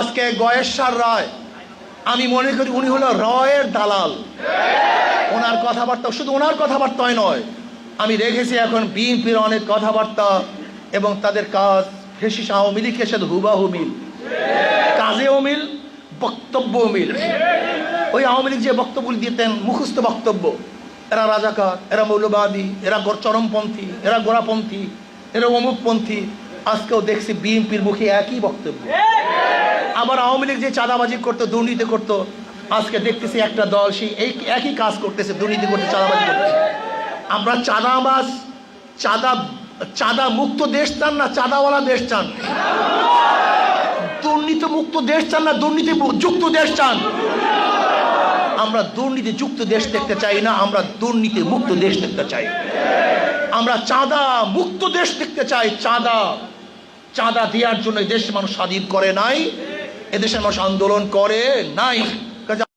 আজকে গয়েশ্বর রায়, আমি মনে করি উনি হলো রয়ের দালাল। ওনার কথাবার্তা শুধু ওনার কথাবার্তায় নয়, আমি রেখেছি এখন বিএনপির অনেক কথাবার্তা এবং তাদের কাজ ফেসিস আওয়ামী লীগের সাথে হুবাহু মিল। কাজেও মিল বক্তব্য মিল। ওই আওয়ামী লীগ যে বক্তব্য দিতেন, মুখস্থ বক্তব্য, এরা রাজাকার, এরা মৌলবাদী, এরা চরমপন্থী, এরা গোড়াপন্থী, এরা অমুকপন্থী, আজকেও দেখছি বিএনপির মুখে একই বক্তব্য। আবার আওয়ামী লীগ যে চাঁদাবাজি করতো, দুর্নীতি করতো, আজকে দেখতেছি একটা দল সেই এই একই কাজ করতেছে, দুর্নীতি করতে, চাঁদাবাজি করতেছে। আমরা চাঁদাবাজ, চাঁদা চাঁদা মুক্ত দেশ চান না, চাঁদাওয়ালা দেশ চান? দুর্নীতি মুক্ত দেশ চান না দুর্নীতি যুক্ত দেশ চান? আমরা দুর্নীতি যুক্ত দেশ দেখতে চাই না, আমরা দুর্নীতি মুক্ত দেশ দেখতে চাই। আমরা চাঁদা মুক্ত দেশ দেখতে চাই, চাঁদা চাঁদা দেওয়ার জন্য দেশের মানুষ স্বাধীন করে নাই। এদেশের মানুষ আন্দোলন করে নাই।